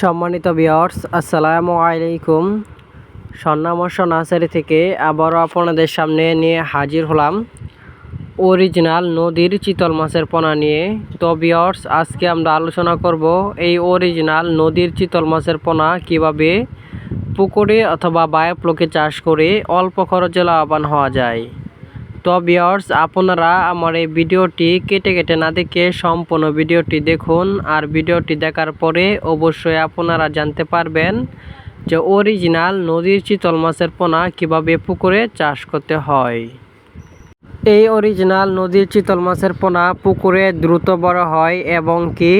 সম্মানিত বিয়ার্স আসসালামু আলাইকুম। স্বর্ণামর্ষ নার্সারি থেকে আবারও আপনাদের সামনে নিয়ে হাজির হলাম অরিজিনাল নদীর চিতল মাছের পোনা নিয়ে। তো বিয়ার্স আজকে আমরা আলোচনা করব এই অরিজিনাল নদীর চিতল মাছের পোনা কীভাবে পুকুরে অথবা বায়োপ্লকে চাষ করে অল্প খরচে লাভবান হওয়া যায়। তো বিয়ার্স আপনারা আমার এই ভিডিওটি কেটে কেটে না দেখে সম্পূর্ণ ভিডিওটি দেখুন। আর ভিডিওটি দেখার পরে অবশ্যই আপনারা জানতে পারবেন যে অরিজিনাল নদীর চিতল মাছের পোনা কীভাবে পুকুরে চাষ করতে হয়। এই অরিজিনাল নদীর চিতল মাছের পোনা পুকুরে দ্রুত বড় হয় এবং কি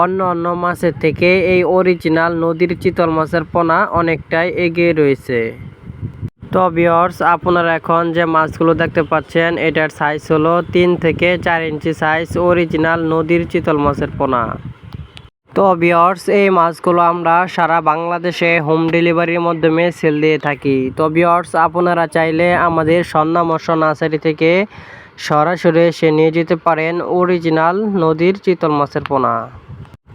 অন্য অন্য মাছের থেকে এই অরিজিনাল নদীর চিতল মাছের পোনা অনেকটাই এগিয়ে রয়েছে। তো বিয়র্স আপনারা এখন যে মাছগুলো দেখতে পাচ্ছেন, এটার সাইজ হলো তিন থেকে চার ইঞ্চি সাইজ অরিজিনাল নদীর চিতল মাছের পোনা। তো বিয়র্স এই মাছগুলো আমরা সারা বাংলাদেশে হোম ডেলিভারির মাধ্যমে সেল দিয়ে থাকি। তো বিয়র্স আপনারা চাইলে আমাদের সন্না মৎস্য নার্সারি থেকে সরাসরি এসে নিয়ে যেতে পারেন অরিজিনাল নদীর চিতল মাছের পোনা।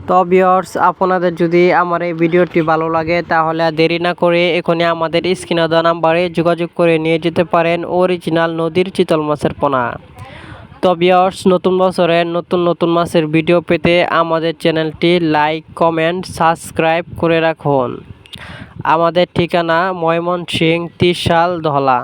তো বিয়র্স আপনাদের যদি আমার এই ভিডিওটি ভালো লাগে, তাহলে দেরি না করে এখনই আমাদের স্ক্রিনে দেওয়া নাম্বারে যোগাযোগ করে নিয়ে যেতে পারেন অরিজিনাল নদীর চিতল মাছের পোনা। তো বিয়র্স নতুন বছরের নতুন নতুন মাছের ভিডিও পেতে আমাদের চ্যানেলটি লাইক কমেন্ট সাবস্ক্রাইব করে রাখুন। আমাদের ঠিকানা ময়মনসিং ত্রিশাল, ধলা।